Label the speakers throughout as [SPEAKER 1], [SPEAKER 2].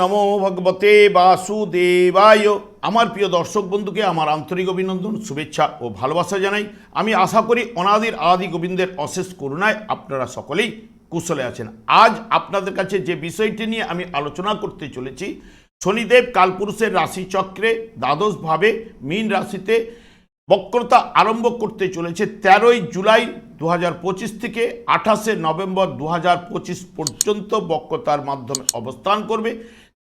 [SPEAKER 1] নমো ভগবতে বাসুদেবায়। আমার প্রিয় দর্শক বন্ধুকে আমার আন্তরিক অভিনন্দন, শুভেচ্ছা ও ভালোবাসা জানাই। আমি আশা করি অনাদির আদি গোবিন্দের অশেষ করুণায় আপনারা সকলেই কুশলে আছেন। আজ আপনাদের কাছে যে বিষয়টি নিয়ে আমি আলোচনা করতে চলেছি, শনিদেব কালপুরুষের রাশিচক্রে দ্বাদশভাবে মীন রাশিতে বক্রতা আরম্ভ করতে চলেছে তেরোই জুলাই দু পঁচিশ থেকে আঠাশে নভেম্বর দু হাজার পঁচিশ পর্যন্ত বক্রতার মাধ্যমে অবস্থান করবে।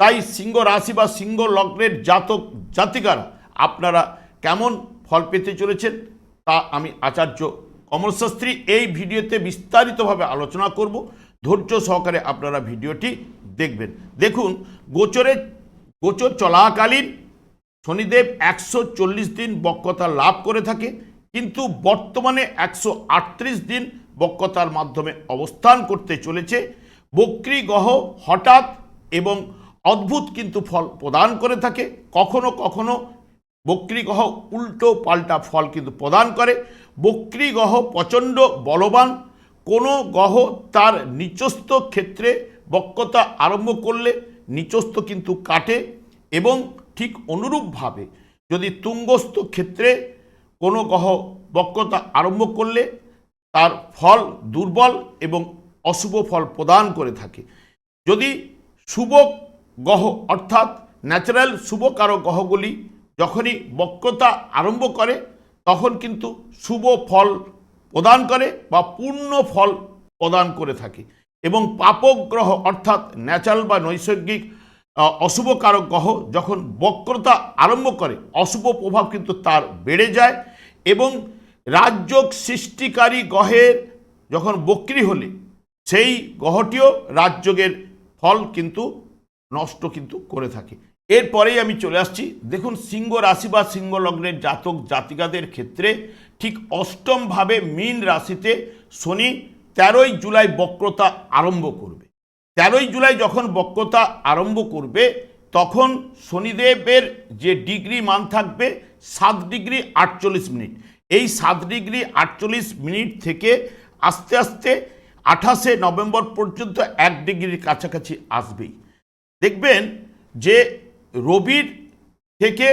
[SPEAKER 1] তাই সিংহ রাশি বা সিংহ লগ্নের জাতক জাতিকারা আপনারা কেমন ফল পেতে চলেছেন তা আমি আচার্য কমল শাস্ত্রী এই ভিডিওতে বিস্তারিতভাবে আলোচনা করব। ধৈর্য সহকারে আপনারা ভিডিওটি দেখবেন। দেখুন, গোচরে গোচর চলাকালীন শনিদেব একশো চল্লিশ দিন বক্রতা লাভ করে থাকে, কিন্তু বর্তমানে একশো আটত্রিশ দিন বক্রতার মাধ্যমে অবস্থান করতে চলেছে। বক্রী গ্রহ হঠাৎ এবং অদ্ভুত কিন্তু ফল প্রদান করে থাকে। কখনো কখনো বক্রী গ্রহ উল্টো পাল্টা ফল কিন্তু প্রদান করে। বক্রী গ্রহ প্রচণ্ড বলবান। কোনো গ্রহ তার নিচস্থ ক্ষেত্রে বক্রতা আরম্ভ করলে নিচস্থ কিন্তু কাটে এবং ঠিক অনুরূপভাবে যদি তুঙ্গস্থ ক্ষেত্রে কোনো গ্রহ বক্রতা আরম্ভ করলে তার ফল দুর্বল এবং অশুভ ফল প্রদান করে থাকে। যদি শুভ গ্রহ অর্থাৎ ন্যাচারাল শুভকারক গ্রহগুলি যখনই বক্রতা আরম্ভ করে তখন কিন্তু শুভ ফল প্রদান করে বা পূর্ণ ফল প্রদান করে থাকে। এবং পাপক গ্রহ অর্থাৎ ন্যাচারাল বা নৈসর্গিক আহ, অশুভ কারক গ্রহ যখন বক্রতা আরম্ভ করে অশুভ প্রভাব কিন্তু তার বেড়ে যায় এবং রাজযোগ সৃষ্টিকারী গ্রহের যখন বক্রি হলে সেই গ্রহটিও রাজযোগের ফল কিন্তু নষ্ট কিন্তু করে থাকে। এরপরেই আমি চলে আসছি। দেখুন, সিংহ রাশি বা সিংহ লগ্নের জাতক জাতিকাদের ক্ষেত্রে ঠিক অষ্টমভাবে মীন রাশিতে শনি তেরোই জুলাই বক্রতা আরম্ভ করবে। তেরোই জুলাই যখন বক্রতা আরম্ভ করবে, তখন শনিদেবের যে ডিগ্রি মান থাকবে, সাত ডিগ্রি আটচল্লিশ মিনিট। এই সাত ডিগ্রি আটচল্লিশ মিনিট থেকে আস্তে আস্তে আঠাশে নভেম্বর পর্যন্ত এক ডিগ্রির কাছাকাছি আসবেই। দেখবেন যে রবির থেকে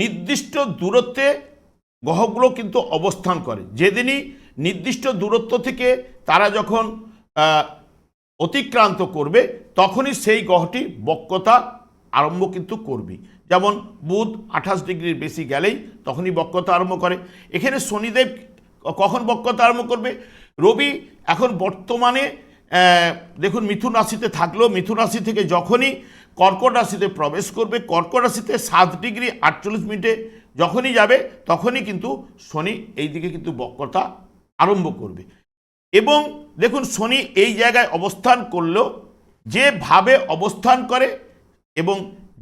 [SPEAKER 1] নির্দিষ্ট দূরত্বে গ্রহগুলো কিন্তু অবস্থান করে। যেদিনই নির্দিষ্ট দূরত্ব থেকে তারা যখন অতিক্রান্ত করবে, তখনই সেই গ্রহটি বক্রতা আরম্ভ কিন্তু করবে। যেমন বুধ আঠাশ ডিগ্রির বেশি গেলেই তখনই বক্রতা আরম্ভ করে। এখানে শনিদেব কখন বক্রতা আরম্ভ করবে? রবি এখন বর্তমানে দেখুন, মিথুন রাশিতে থাকলেও মিথুন রাশি থেকে যখনই কর্কট রাশিতে প্রবেশ করবে, কর্কট রাশিতে সাত ডিগ্রি আটচল্লিশ মিনিটে যখনই যাবে, তখনই কিন্তু শনি এই দিকে কিন্তু বক্রতা আরম্ভ করবে। এবং দেখুন, শনি এই জায়গায় অবস্থান করলেও যেভাবে অবস্থান করে এবং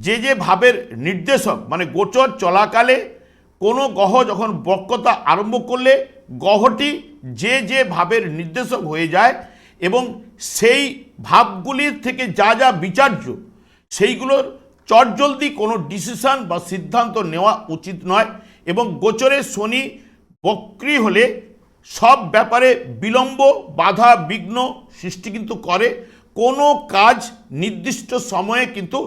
[SPEAKER 1] যে যে ভাবের নির্দেশক মানে গোচর চলাকালে কোনো গ্রহ যখন বক্রতা আরম্ভ করলে, গ্রহটি যে যে ভাবের নির্দেশক হয়ে যায় এবং সেই ভাবগুলির থেকে যা যা বিচার্য, সেইগুলোর চটজলদি কোনো ডিসিশন বা সিদ্ধান্ত নেওয়া উচিত নয় এবং গোচরে শনি বক্রি হলে সব ব্যাপারে বিলম্ব, বাধা, বিঘ্ন সৃষ্টি কিন্তু করে। কোনো কাজ নির্দিষ্ট সময়ে কিন্তু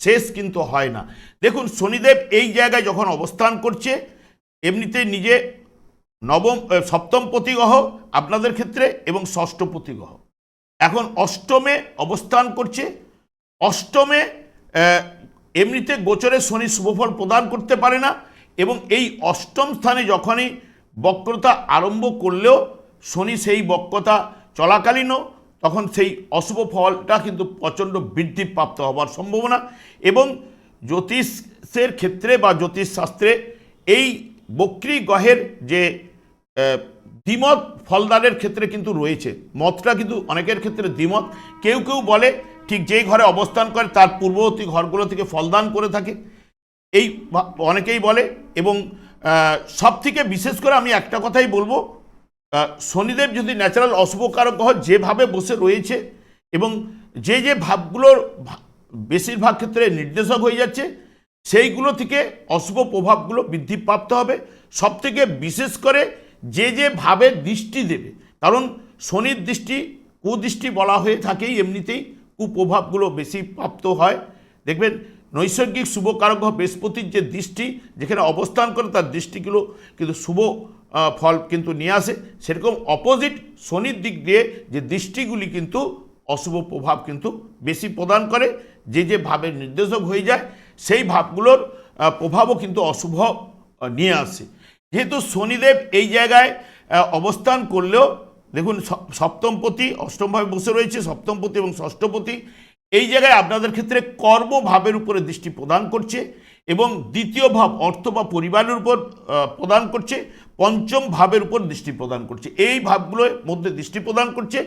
[SPEAKER 1] শেষ কিন্তু হয় না। দেখুন, শনিদেব এই জায়গায় যখন অবস্থান করছে এমনিতে নিজে নবম সপ্তম প্রতিগ্রহ আপনাদের ক্ষেত্রে এবং ষষ্ঠ প্রতিগ্রহ। এখন অষ্টমে অবস্থান করছে। অষ্টমে এমনিতে গোচরে শনি শুভফল প্রদান করতে পারে না এবং এই অষ্টম স্থানে যখনই বক্রতা আরম্ভ করলেও শনি সেই বক্রতা চলাকালীনও তখন সেই অশুভ ফলটা কিন্তু প্রচণ্ড বৃদ্ধিপ্রাপ্ত হওয়ার সম্ভাবনা এবং জ্যোতিষের ক্ষেত্রে বা জ্যোতিষশাস্ত্রে এই বক্রী গ্রহের যে দ্বিমত ফলদানের ক্ষেত্রে কিন্তু রয়েছে। মতটা কিন্তু অনেকের ক্ষেত্রে দ্বিমত। কেউ কেউ বলে, ঠিক যেই ঘরে অবস্থান করে, তার পূর্ববর্তী ঘরগুলো থেকে ফলদান করে থাকে। এই অনেকেই বলে এবং সব থেকে বিশেষ করে আমি একটা কথাই বলব শনিদেব যদি ন্যাচারাল অশুভকারক গ্রহ যেভাবে বসে রয়েছে এবং যে যে ভাবগুলোর বেশিরভাগ ক্ষেত্রে নির্দেশক হয়ে যাচ্ছে, সেইগুলো থেকে অশুভ প্রভাবগুলো বৃদ্ধিপ্রাপ্ত হবে। সব থেকে বিশেষ করে যে যে ভাবে দৃষ্টি দেবে, কারণ শনির দৃষ্টি, কুদৃষ্টি বলা হয়ে থাকেই এমনিতেই, কুপ্রভাবগুলো বেশি প্রাপ্ত হয়। দেখবেন, নৈসর্গিক শুভকারক গ্রহ বৃহস্পতির যে দৃষ্টি, যেখানে অবস্থান করে তার দৃষ্টিগুলো কিন্তু শুভ ফল কিন্তু নিয়ে আসে। সেরকম অপোজিট শনির দিক দিয়ে যে দৃষ্টিগুলি কিন্তু অশুভ প্রভাব কিন্তু বেশি প্রদান করে, যে যে ভাবের নির্দেশক হয়ে যায়, সেই ভাবগুলোর প্রভাবও কিন্তু অশুভ নিয়ে আসে। যেহেতু শনিদেব এই জায়গায় অবস্থান করলেও, দেখুন সপ্তমপতি, অষ্টমভাবে বসে রয়েছে, সপ্তমপতি এবং ষষ্ঠপতি, এই জায়গায় আপনাদের ক্ষেত্রে কর্মভাবের উপরে দৃষ্টি প্রদান করছে এবং দ্বিতীয় ভাব, অর্থ বা পরিবারের উপর প্রদান করছে, পঞ্চম ভাবের উপর দৃষ্টি প্রদান করছে। এই ভাবগুলোর মধ্যে দৃষ্টি প্রদান করছে।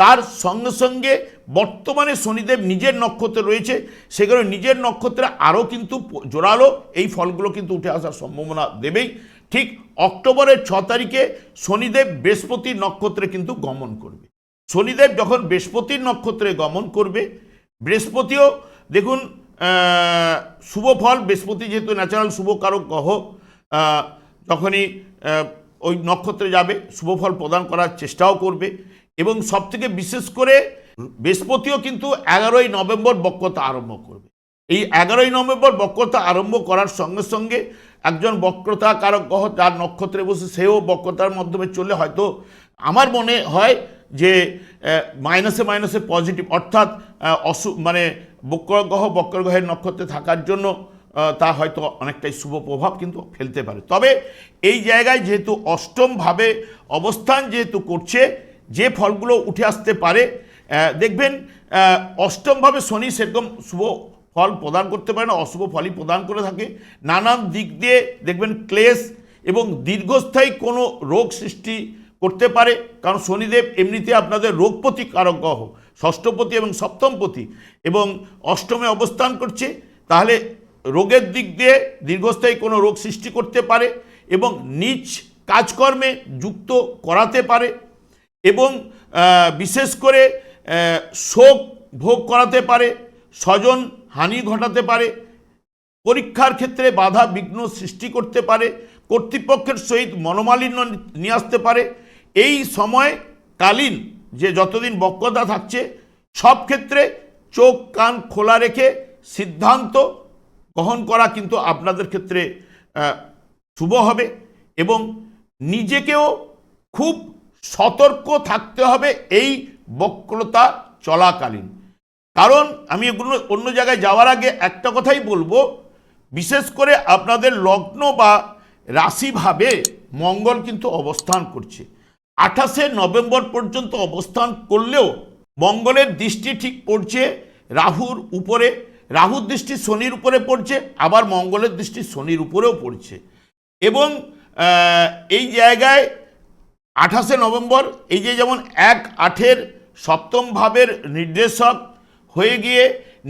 [SPEAKER 1] তার সঙ্গে সঙ্গে বর্তমানে শনিদেব নিজের নক্ষত্রে রয়েছে সেগুলো নিজের নক্ষত্রে আরও কিন্তু জোরালো, এই ফলগুলো কিন্তু উঠে আসার সম্ভাবনা দেবেই। ঠিক অক্টোবরের ছ তারিখে শনিদেব বৃহস্পতির নক্ষত্রে কিন্তু গমন করবে। শনিদেব যখন বৃহস্পতির নক্ষত্রে গমন করবে, বৃহস্পতিও দেখুন শুভ ফল, বৃহস্পতি যেহেতু ন্যাচারাল শুভ কারক গ্রহ যখনই ওই নক্ষত্রে যাবে, শুভ ফল প্রদান করার চেষ্টাও করবে এবং সবথেকে বিশেষ করে বৃহস্পতিও কিন্তু এগারোই নভেম্বর বক্রতা আরম্ভ করবে। এই এগারোই নভেম্বর বক্রতা আরম্ভ করার সঙ্গে সঙ্গে একজন বক্রতা কারক গ্রহ যার নক্ষত্রে বসে সেও বক্রতার মাধ্যমে চলে হয়তো আমার মনে হয় যে মাইনাসে মাইনাসে পজিটিভ, অর্থাৎ অসু মানে বক্রগ্রহ, বক্রগ্রহের নক্ষত্রে থাকার জন্য তা হয়তো অনেকটাই শুভ প্রভাব কিন্তু ফেলতে পারে। তবে এই জায়গায় যেহেতু অষ্টমভাবে অবস্থান যেহেতু করছে, যে ফলগুলো উঠে আসতে পারে দেখবেন অষ্টমভাবে শনি সেরকম শুভ ফল প্রদান করতে পারে না, অশুভ ফলই প্রদান করে থাকে। নানান দিক দিয়ে দেখবেন ক্লেশ এবং দীর্ঘস্থায়ী কোনো রোগ সৃষ্টি করতে পারে। কারণ শনিদেব এমনিতে আপনাদের রোগ প্রতিকারক গ্রহ, ষষ্ঠপতি এবং সপ্তমপতি এবং অষ্টমে অবস্থান করছে। তাহলে রোগের দিক দিয়ে দীর্ঘস্থায়ী কোনো রোগ সৃষ্টি করতে পারে এবং নিজ কাজকর্মে যুক্ত করাতে পারে এবং বিশেষ করে শোক ভোগ করাতে পারে। স্বজন হানি ঘটাতে পারে, পরীক্ষার ক্ষেত্রে বাধা বিঘ্ন সৃষ্টি করতে পারে, কর্তৃপক্ষের সহিত মনোমালিন্য নিয়ে আসতে পারে। এই সময় কালীন যে যতদিন বক্রতা থাকছে, সব ক্ষেত্রে চোখ কান খোলা রেখে সিদ্ধান্ত গ্রহণ করা কিন্তু আপনাদের ক্ষেত্রে শুভ হবে এবং নিজেকেও খুব সতর্ক থাকতে হবে এই বক্রতা চলাকালীন। কারণ আমি এগুলো অন্য জায়গায় যাওয়ার আগে একটা কথাই বলব, বিশেষ করে আপনাদের লগ্ন বা রাশিভাবে মঙ্গল কিন্তু অবস্থান করছে। আঠাশে নভেম্বর পর্যন্ত অবস্থান করলেও মঙ্গলের দৃষ্টি ঠিক পড়ছে রাহুর উপরে, রাহুর দৃষ্টি শনির উপরে পড়ছে, আবার মঙ্গলের দৃষ্টি শনির উপরেও পড়ছে। এবং এই জায়গায় আঠাশে নভেম্বর, এই যে যেমন এক আঠের সপ্তম ভাবের নির্দেশক হয়ে গিয়ে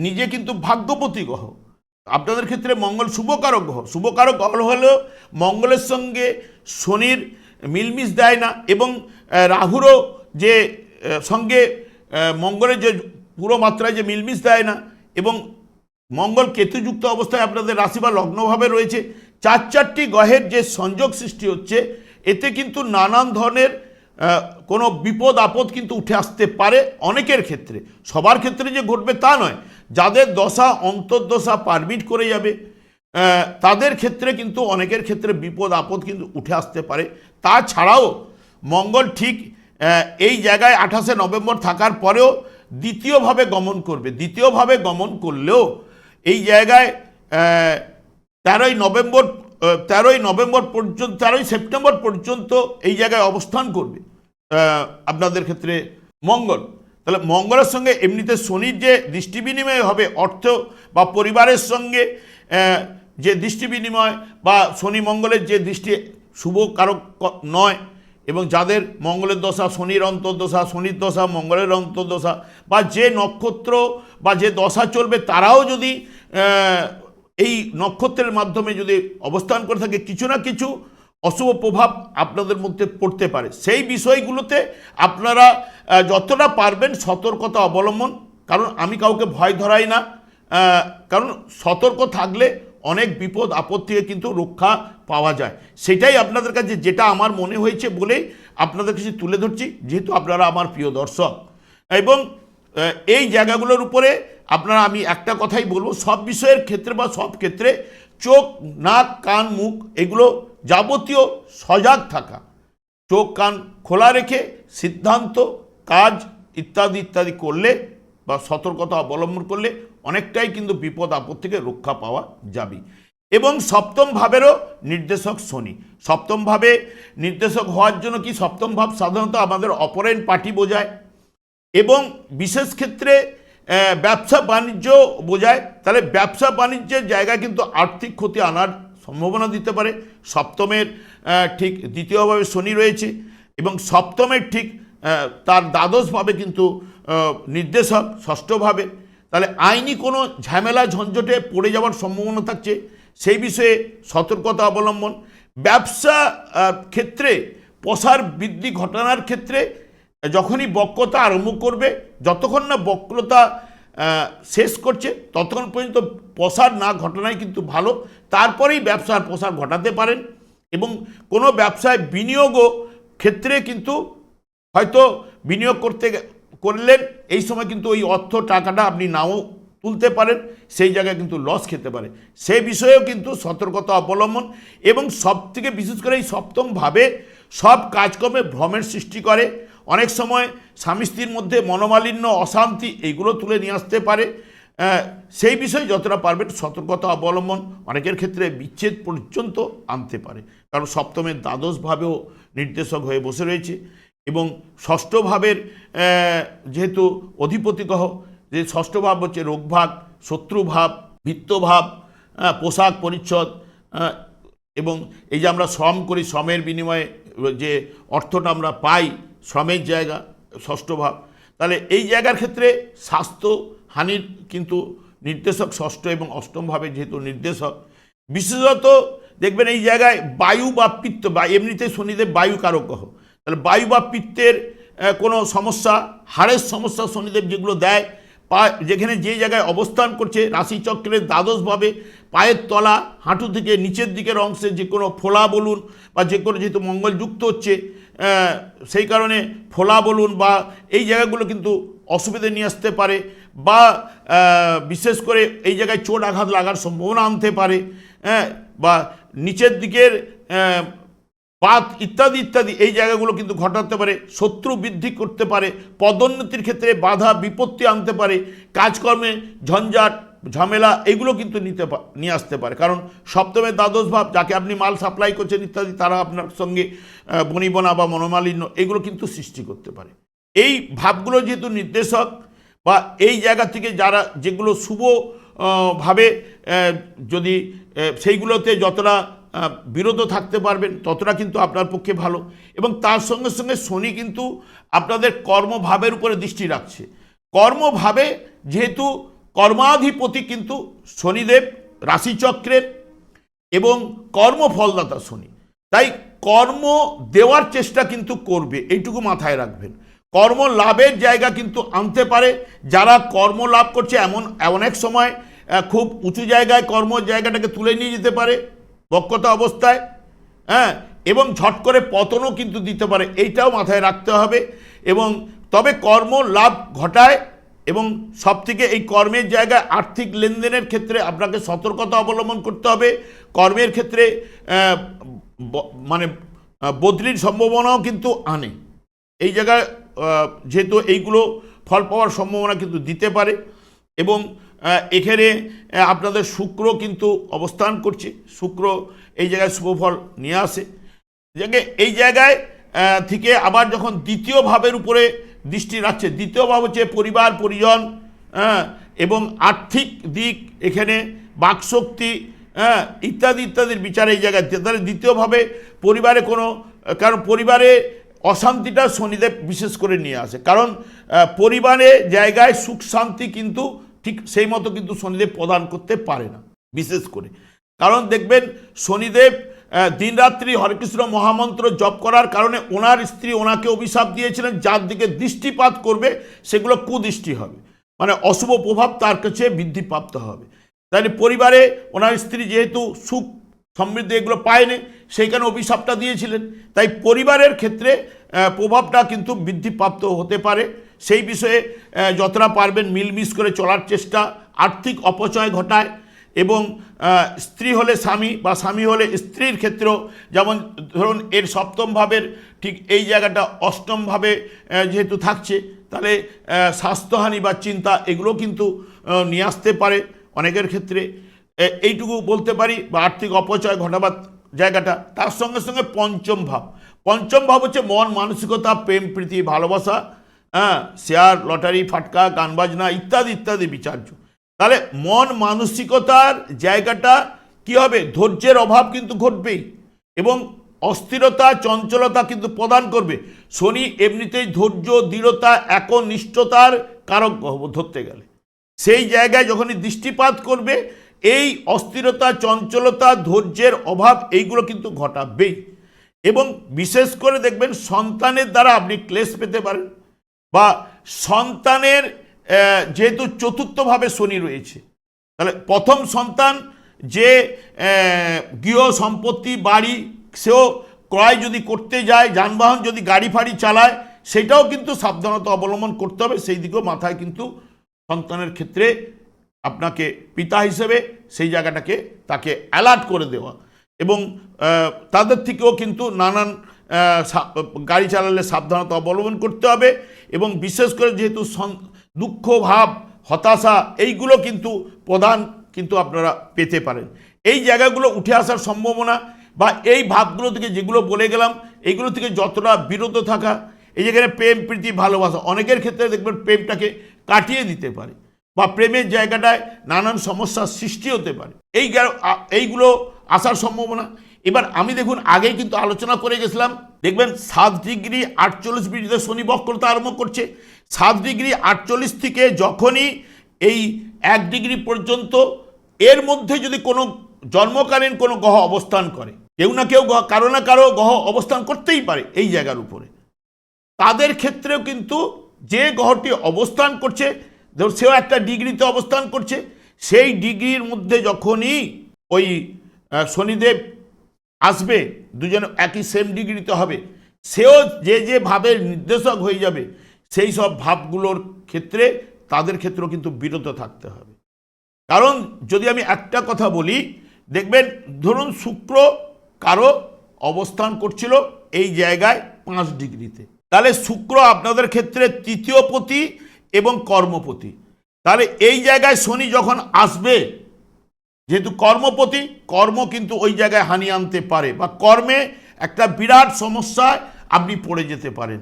[SPEAKER 1] নিজে কিন্তু ভাগ্যপতি গ্রহ। আপনাদের ক্ষেত্রে মঙ্গল শুভকারক গ্রহ। শুভকারক গ্রহ হলেও মঙ্গলের সঙ্গে শনির মিলমিশ দেয় না এবং রাহুরও যে সঙ্গে মঙ্গলের যে পুরো মাত্রায় যে মিলমিশ দেয় না এবং মঙ্গল কেতুযুক্ত অবস্থায় আপনাদের রাশি বা লগ্নভাবে রয়েছে, চার চারটি গ্রহের যে সংযোগ সৃষ্টি হচ্ছে, এতে কিন্তু নানান ধরনের কোনো বিপদ আপদ কিন্তু উঠে আসতে পারে অনেকের ক্ষেত্রে। সবার ক্ষেত্রে যে ঘটবে তা নয়। যাদের দশা, অন্তর্দশা পারমিট করে যাবে তাদের ক্ষেত্রে কিন্তু অনেকের ক্ষেত্রে বিপদ আপদ কিন্তু উঠে আসতে পারে। তাছাড়াও মঙ্গল ঠিক এই জায়গায় আঠাশে নভেম্বর থাকার পরেও দ্বিতীয়ভাবে গমন করবে। দ্বিতীয়ভাবে গমন করলেও এই জায়গায় তেরোই নভেম্বর তেরোই নভেম্বর পর্যন্ত, তেরোই সেপ্টেম্বর পর্যন্ত এই জায়গায় অবস্থান করবে। আপনাদের ক্ষেত্রে মঙ্গল। তাহলে মঙ্গলের সঙ্গে এমনিতে শনির যে দৃষ্টি বিনিময় হবে, অর্থ বা পরিবারের সঙ্গে যে দৃষ্টি বিনিময় বা শনি মঙ্গলের যে দৃষ্টি শুভ কারক নয় এবং যাদের মঙ্গলের দশা, শনির অন্তর্দশা, শনির দশা, মঙ্গলের অন্তর্দশা বা যে নক্ষত্র বা যে দশা চলবে, তারাও যদি এই নক্ষত্রের মাধ্যমে যদি অবস্থান করে থাকে, কিছু না কিছু অশুভ প্রভাব আপনাদের মধ্যে পড়তে পারে। সেই বিষয়গুলোতে আপনারা যতটা পারবেন সতর্কতা অবলম্বন। কারণ আমি কাউকে ভয় ধরাই না। কারণ সতর্ক থাকলে অনেক বিপদ, আপদ থেকে কিন্তু রক্ষা পাওয়া যায়। সেটাই আপনাদের কাছে যেটা আমার মনে হয়েছে বলেই আপনাদের কাছে তুলে ধরছি, যেহেতু আপনারা আমার প্রিয় দর্শক। এবং এই জায়গাগুলোর উপরে আপনারা আমি একটা কথাই বলব, সব বিষয়ের ক্ষেত্রে বা সব ক্ষেত্রে চোখ, নাক, কান, মুখ, এগুলো যাবতীয় সজাগ থাকা। চোখ, কান খোলা রেখে সিদ্ধান্ত, কাজ ইত্যাদি ইত্যাদি করলে বা সতর্কতা অবলম্বন করলে অনেকটাই কিন্তু বিপদ, আপদ থেকে রক্ষা পাওয়া যাবে। এবং সপ্তম ভাবেরও নির্দেশক শনি। সপ্তম ভাবে নির্দেশক হওয়ার জন্য কি সপ্তম ভাব সাধারণত আমাদের অপরেন্ট পার্টি বোঝায়। এবং বিশেষ ক্ষেত্রে ব্যবসা বাণিজ্য বোঝায়, তাহলে ব্যবসা বাণিজ্যের জায়গায় কিন্তু আর্থিক ক্ষতি আনার সম্ভাবনা দিতে পারে। সপ্তমের ঠিক দ্বিতীয়ভাবে শনি রয়েছে এবং সপ্তমের ঠিক তার দ্বাদশভাবে কিন্তু নির্দেশক, ষষ্ঠভাবে। তাহলে আইনি কোনো ঝামেলা ঝঞ্ঝটে পড়ে যাওয়ার সম্ভাবনা থাকছে, সেই বিষয়ে সতর্কতা অবলম্বন। ব্যবসা ক্ষেত্রে প্রসার বৃদ্ধি ঘটানোর ক্ষেত্রে যখনই বক্রতা আরম্ভ করবে, যতক্ষণ না বক্রতা শেষ করছে, ততক্ষণ পর্যন্ত প্রসার না ঘটানাই কিন্তু ভালো। তারপরেই ব্যবসার প্রসার ঘটাতে পারেন এবং কোনো ব্যবসায় বিনিয়োগও ক্ষেত্রে কিন্তু হয়তো বিনিয়োগ করতে করলেন, এই সময় কিন্তু ওই অর্থ টাকাটা আপনি নাও তুলতে পারেন, সেই জায়গায় কিন্তু লস খেতে পারে। সেই বিষয়েও কিন্তু সতর্কতা অবলম্বন এবং সব থেকে বিশেষ করে এই সপ্তমভাবে সব কাজকর্মে ভ্রমের সৃষ্টি করে। অনেক সময় স্বামী স্ত্রীর মধ্যে মনোমালিন্য, অশান্তি এইগুলো তুলে নিয়ে আসতে পারে। সেই বিষয়ে যতটা পারবেন সতর্কতা অবলম্বন অনেকের ক্ষেত্রে বিচ্ছেদ পর্যন্ত আনতে পারে। কারণ সপ্তমের দ্বাদশভাবেও নির্দেশক হয়ে বসে রয়েছে এবং ষষ্ঠ ভাবের যেহেতু অধিপতি গ্রহ যে ষষ্ঠ ভাব হচ্ছে রোগভাগ, শত্রুভাব ভিত্তভাব পোশাক পরিচ্ছদ এবং এই যে আমরা শ্রম করি শ্রমের বিনিময়ে যে অর্থটা আমরা পাই শ্রমের জায়গা, ষষ্ঠ ভাব। তাহলে এই জায়গার ক্ষেত্রে স্বাস্থ্য হানির কিন্তু নির্দেশক ষষ্ঠ এবং অষ্টম ভাবে যেহেতু নির্দেশক, বিশেষত দেখবেন এই জায়গায় বায়ু বা পিত্ত বা এমনিতে শনিদেব বায়ু কারক গ্রহ। তাহলে বায়ু বা পিত্তের কোনো সমস্যা, হাড়ের সমস্যা শনিদেব যেগুলো দেয়, পা, যেখানে যে জায়গায় অবস্থান করছে, রাশিচক্রের দ্বাদশভাবে পায়ের তলা, হাঁটু থেকে নিচের দিকের অংশে যে কোনো ফোলা বলুন বা যে কোনো যেহেতু মঙ্গল যুক্ত হচ্ছে সেই কারণে ফোলা বলুন বা এই জায়গাগুলো কিন্তু অসুবিধে নিয়ে আসতে পারে বা বিশেষ করে এই জায়গায় চোট আঘাত লাগার সম্ভাবনা আনতে পারে হ্যাঁ বা নিচের দিকের পাত ইত্যাদি ইত্যাদি এই জায়গাগুলো কিন্তু ঘটাতে পারে, শত্রু বৃদ্ধি করতে পারে, পদোন্নতির ক্ষেত্রে বাধা, বিপত্তি আনতে পারে, কাজকর্মে ঝঞ্ঝাট ঝামেলা, এগুলো কিন্তু নিতে নিয়ে আসতে পারে। কারণ সপ্তমের দ্বাদশ ভাব, যাকে আপনি মাল সাপ্লাই করছেন ইত্যাদি, তারা আপনার সঙ্গে বনিবনা বা মনোমালিন্য, এগুলো কিন্তু সৃষ্টি করতে পারে। এই ভাবগুলো যেহেতু নির্দেশক বা এই জায়গা থেকে যারা যেগুলো শুভ ভাবে যদি সেইগুলোতে যতটা বিরত থাকতে পারবেন, ততটা কিন্তু আপনার পক্ষে ভালো। এবং তার সঙ্গে সঙ্গে শনি কিন্তু আপনাদের কর্মভাবের উপরে দৃষ্টি রাখছে। কর্মভাবে যেহেতু কর্মাধিপতি কিন্তু শনিদেব, রাশিচক্রের এবং কর্মফলদাতা শনি। তাই কর্ম দেওয়ার চেষ্টা কিন্তু করবে, এইটুকু মাথায় রাখবেন। কর্ম লাভের জায়গা কিন্তু আনতে পারে, যারা কর্ম লাভ করছে এমন অনেক সময় খুব উঁচু জায়গায় কর্ম জায়গাটাকে তুলে নিয়ে যেতে পারে, বক্ষতা অবস্থায় হ্যাঁ এবং ঝট করে পতনও কিন্তু দিতে পারে, এইটাও মাথায় রাখতে হবে। এবং তবে কর্ম লাভ ঘটায় এবং সব থেকে এই কর্মের জায়গায় আর্থিক লেনদেনের ক্ষেত্রে আপনাকে সতর্কতা অবলম্বন করতে হবে। কর্মের ক্ষেত্রে মানে বদলির সম্ভাবনাও কিন্তু আনে। এই জায়গায় যেহেতু এইগুলো ফল পাওয়ার সম্ভাবনা কিন্তু দিতে পারে এবং এখানে আপনাদের শুক্র কিন্তু অবস্থান করছে। শুক্র এই জায়গায় শুভফল নিয়ে আসে। এই জায়গায় থেকে আবার যখন দ্বিতীয় ভাবের উপরে দৃষ্টি রাখছে। দ্বিতীয় ভাব হচ্ছে পরিবার পরিজন হ্যাঁ, এবং আর্থিক দিক এখানে বাকশক্তি হ্যাঁ ইত্যাদি ইত্যাদির বিচার এই জায়গায়। তাহলে দ্বিতীয়ভাবে পরিবারে কোনো কারণ পরিবারে অশান্তিটা শনিদেব বিশেষ করে নিয়ে আসে। কারণ পরিবারে জায়গায় সুখ শান্তি কিন্তু ঠিক সেই মতো কিন্তু শনিদেব প্রদান করতে পারে না বিশেষ করে। কারণ দেখবেন শনিদেব দিনরাত্রি হরেকৃষ্ণ মহামন্ত্র জপ করার কারণে ওনার স্ত্রী ওনাকে অভিশাপ দিয়েছিলেন, যার দিকে দৃষ্টিপাত করবে, সেগুলো কুদৃষ্টি হবে। মানে অশুভ প্রভাব তার কাছে বৃদ্ধিপ্রাপ্ত হবে। তাহলে পরিবারে ওনার স্ত্রী যেহেতু সুখ সমৃদ্ধি এগুলো পায়নি, সেইখানে অভিশাপটা দিয়েছিলেন। তাই পরিবারের ক্ষেত্রে প্রভাবটা কিন্তু বৃদ্ধিপ্রাপ্ত হতে পারে। সেই বিষয়ে যতটা পারবেন মিলমিশ করে চলার চেষ্টা, আর্থিক অপচয় ঘটায় এবং স্ত্রী হলে স্বামী বা স্বামী হলে স্ত্রীর ক্ষেত্রেও যেমন ধরুন এর সপ্তম ভাবের ঠিক এই জায়গাটা অষ্টম ভাবে যেহেতু থাকছে, তাহলে স্বাস্থ্যহানি বা চিন্তা এগুলো কিন্তু নিয়ে আসতে পারে অনেকের ক্ষেত্রে। এইটুকু বলতে পারি বা আর্থিক অপচয় ঘটাবার জায়গাটা। তার সঙ্গে সঙ্গে পঞ্চম ভাব। পঞ্চম ভাব হচ্ছে মন, মানসিকতা, প্রেম, প্রীতি, ভালোবাসা হ্যাঁ শেয়ার, লটারি, ফাটকা গান বাজনা ইত্যাদি ইত্যাদি বিচার্য। তাহলে মন মানসিকতার জায়গাটা কি হবে? ধৈর্যের অভাব কিন্তু ঘটবেই। এবং অস্থিরতা, চঞ্চলতা কিন্তু প্রদান করবে। শনি এমনিতেই ধৈর্য, দৃঢ়তা, একনিষ্ঠতার কারক ধরতে গেলে। সেই জায়গায় যখনই দৃষ্টিপাত করবে, এই অস্থিরতা, চঞ্চলতা, ধৈর্যের অভাব, এইগুলো কিন্তু ঘটাবেই। এবং বিশেষ করে দেখবেন সন্তানের দ্বারা আপনি ক্লেশ পেতে পারেন। বা সন্তানের যেহেতু চতুর্থভাবে শনি রয়েছে, তাহলে প্রথম সন্তান যে গৃহ সম্পত্তি, বাড়ি, সেও ক্রয় যদি করতে যায়, যানবাহন যদি গাড়ি ফাড়ি চালায়, সেটাও কিন্তু সাবধানতা অবলম্বন করতে হবে। সেই দিকেও মাথায় কিন্তু সন্তানের ক্ষেত্রে আপনাকে পিতা হিসেবে সেই জায়গাটাকে তাকে অ্যালার্ট করে দেওয়া। এবং তাদের থেকেও কিন্তু নানান গাড়ি চালালে সাবধানতা অবলম্বন করতে হবে। এবং বিশেষ করে যেহেতু দুঃখ, ভাব, হতাশা, এইগুলো কিন্তু প্রধান কিন্তু আপনারা পেতে পারেন। এই জায়গাগুলো উঠে আসার সম্ভাবনা বা এই ভাবগুলো থেকে যেগুলো বলে গেলাম, এইগুলো থেকে যতটা বিরত থাকা, এই যেখানে প্রেম, প্রীতি, ভালোবাসা, অনেকের ক্ষেত্রে দেখবেন প্রেমটাকে কাটিয়ে দিতে পারে বা প্রেমের জায়গাটায় নানান সমস্যার সৃষ্টি হতে পারে। এই এইগুলো আসার সম্ভাবনা। এবার আমি দেখুন, আগেই কিন্তু আলোচনা করে গেছিলাম, দেখবেন সাত ডিগ্রি আটচল্লিশ ডিগ্রিতে শনি বক্রতা আরম্ভ করছে। সাত ডিগ্রি আটচল্লিশ থেকে যখনই এই এক ডিগ্রি পর্যন্ত এর মধ্যে যদি কোনো জন্মকালীন কোনো গ্রহ অবস্থান করে, কেউ না কেউ কারও না কারও গ্রহ অবস্থান করতেই পারে এই জায়গার উপরে। তাদের ক্ষেত্রেও কিন্তু যে গ্রহটি অবস্থান করছে সেও একটা ডিগ্রিতে অবস্থান করছে, সেই ডিগ্রির মধ্যে যখনই ওই শনিদেব আসবে, দুজনে একই সেম ডিগ্রিতে হবে, সেও যে যে ভাবের নির্দেশক হয়ে যাবে সেই সব ভাবগুলোর ক্ষেত্রে তাদের ক্ষেত্রেও কিন্তু বিরত থাকতে হবে। কারণ যদি আমি একটা কথা বলি, দেখবেন ধরুন শুক্র কারও অবস্থান করছিল এই জায়গায় পাঁচ ডিগ্রিতে। তাহলে শুক্র আপনাদের ক্ষেত্রে তৃতীয় পতি এবং কর্মপতি। তাহলে এই জায়গায় শনি যখন আসবে, যেহেতু কর্মপতি, কর্ম কিন্তু ওই জায়গায় হানি আনতে পারে বা কর্মে একটা বিরাট সমস্যায় আপনি পড়ে যেতে পারেন।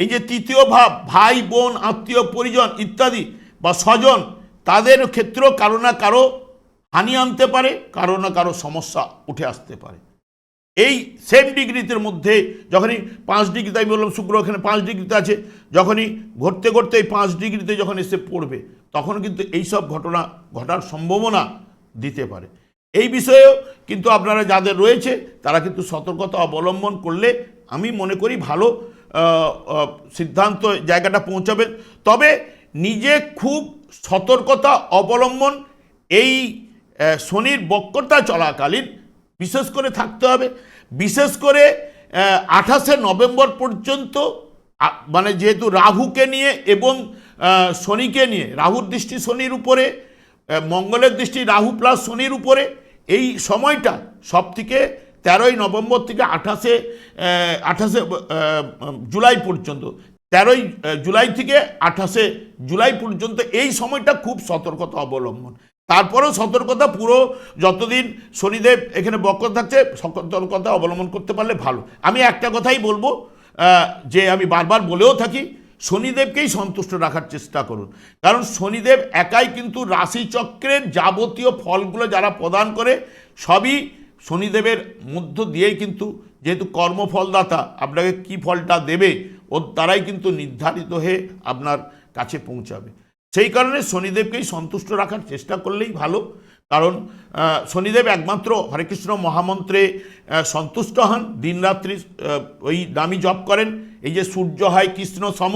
[SPEAKER 1] এই যে তৃতীয় ভাব, ভাই, বোন, আত্মীয়, পরিজন ইত্যাদি বা স্বজন, তাদের ক্ষেত্রেও কারও না কারও হানি আনতে পারে, কারও না কারও সমস্যা উঠে আসতে পারে। এই সেম ডিগ্রিতে মধ্যে যখনই পাঁচ ডিগ্রিতে, আমি বললাম শুক্র ওখানে পাঁচ ডিগ্রিতে আছে, যখনই ঘটতে ঘটতে এই পাঁচ ডিগ্রিতে যখন এসে পড়বে, তখন কিন্তু এই সব ঘটনা ঘটার সম্ভাবনা দিতে পারে। এই বিষয়েও কিন্তু আপনারা যাদের রয়েছে, তারা কিন্তু সতর্কতা অবলম্বন করলে আমি মনে করি ভালো। সিদ্ধান্ত জায়গাটা পৌঁছাবেন তবে নিজে খুব সতর্কতা অবলম্বন এই শনির বক্রতা চলাকালীন বিশেষ করে থাকতে হবে। বিশেষ করে আঠাশে নভেম্বর পর্যন্ত মানে যেহেতু রাহুকে নিয়ে এবং শনিকে নিয়ে, রাহুর দৃষ্টি শনির উপরে মঙ্গলের দৃষ্টি রাহু প্লাস শনির উপরে, এই সময়টা সব থেকে তেরোই নভেম্বর থেকে আঠাশে আঠাশে জুলাই পর্যন্ত, তেরোই জুলাই থেকে আঠাশে জুলাই পর্যন্ত এই সময়টা খুব সতর্কতা অবলম্বন। তারপরেও সতর্কতা পুরো যতদিন শনিদেব এখানে বক্র থাকছে, সতর্কতা অবলম্বন করতে পারলে ভালো। আমি একটা কথাই বলব যে আমি বারবার বলেও থাকি, শনিদেবকেই সন্তুষ্ট রাখার চেষ্টা করুন। কারণ শনিদেব একাই কিন্তু রাশিচক্রের যাবতীয় ফলগুলো যারা প্রদান করে, সবই শনিদেবের মধ্য দিয়েই কিন্তু যেহেতু কর্মফলদাতা, আপনাকে কি ফলটা দেবে ওর দ্বারাই কিন্তু নির্ধারিত হয়ে আপনার কাছে পৌঁছাবে। সেই কারণে শনিদেবকেই সন্তুষ্ট রাখার চেষ্টা করলেই ভালো। কারণ শনিদেব একমাত্র হরেকৃষ্ণ মহামন্ত্রে সন্তুষ্ট হন। দিনরাত্রি ওই দামি জপ করেন। এই যে সূর্য হয় কৃষ্ণ সম,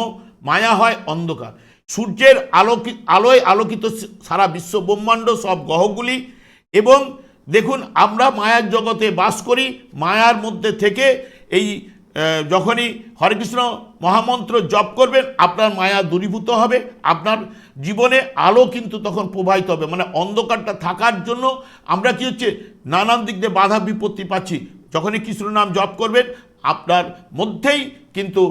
[SPEAKER 1] মায়া হয় অন্ধকার। সূর্যের আলোকি, আলোয় আলোকিত সারা বিশ্ব ব্রহ্মাণ্ড সব গ্রহগুলি এবং দেখুন, আমরা মায়ার জগতে বাস করি, মায়ার মধ্যে থেকে এই যখনই হরে কৃষ্ণ মহামন্ত্র জপ করবেন, আপনার মায়া দূরীভূত হবে, আপনার জীবনে আলো কিন্তু তখন প্রবাহিত হবে। মানে অন্ধকারটা থাকার জন্য আমরা কি হচ্ছে, নানান দিক দিয়ে বাধা বিপত্তি পাচ্ছি। যখনই কৃষ্ণ নাম জপ করবেন, আপনার মধ্যেই কিন্তু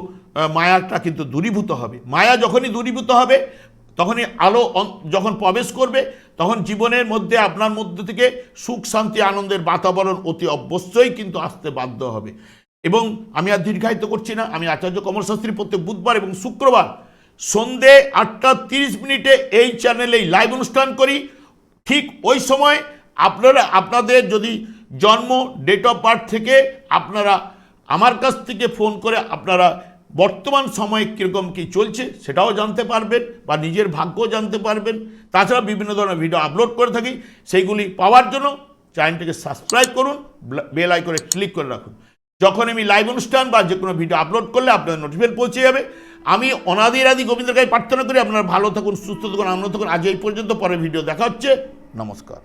[SPEAKER 1] মায়াটা কিন্তু দূরীভূত হবে। মায়া যখনই দূরীভূত হবে তখনই আলো অন- যখন প্রবেশ করবে, তখন জীবনের মধ্যে আপনার মধ্যে থেকে সুখ, শান্তি, আনন্দের বাতাবরণ অতি অবশ্যই কিন্তু আসতে বাধ্য হবে। এবং আমি আর দীর্ঘায়িত করছি না, আমি আচার্য কমল শাস্ত্রী প্রত্যেক বুধবার এবং শুক্রবার সন্ধে আটটা তিরিশ মিনিটে এই চ্যানেলেই লাইভ অনুষ্ঠান করি। ঠিক ওই সময় আপনারা, আপনাদের যদি জন্ম ডেট অফ বার্থ থেকে আপনারা আমার কাছ থেকে ফোন করে আপনারা বর্তমান সময়ে কীরকম কী চলছে সেটাও জানতে পারবেন বা নিজের ভাগ্যও জানতে পারবেন। তাছাড়া বিভিন্ন ধরনের ভিডিও আপলোড করে থাকি, সেইগুলি পাওয়ার জন্য চ্যানেলটিকে সাবস্ক্রাইব করুন বেল আইকনে ক্লিক করে রাখুন। যখন আমি লাইভ অনুষ্ঠান বা যে কোনো ভিডিও আপলোড করলে আপনার নোটিফিকেশন পৌঁছে যাবে। আমি অনাদির আদি গোবিন্দের কাছে প্রার্থনা করি, আপনারা ভালো থাকুন, সুস্থ থাকুন, আনন্দ থাকুন। আজ এই পর্যন্ত পরে ভিডিও দেখা হচ্ছে। নমস্কার।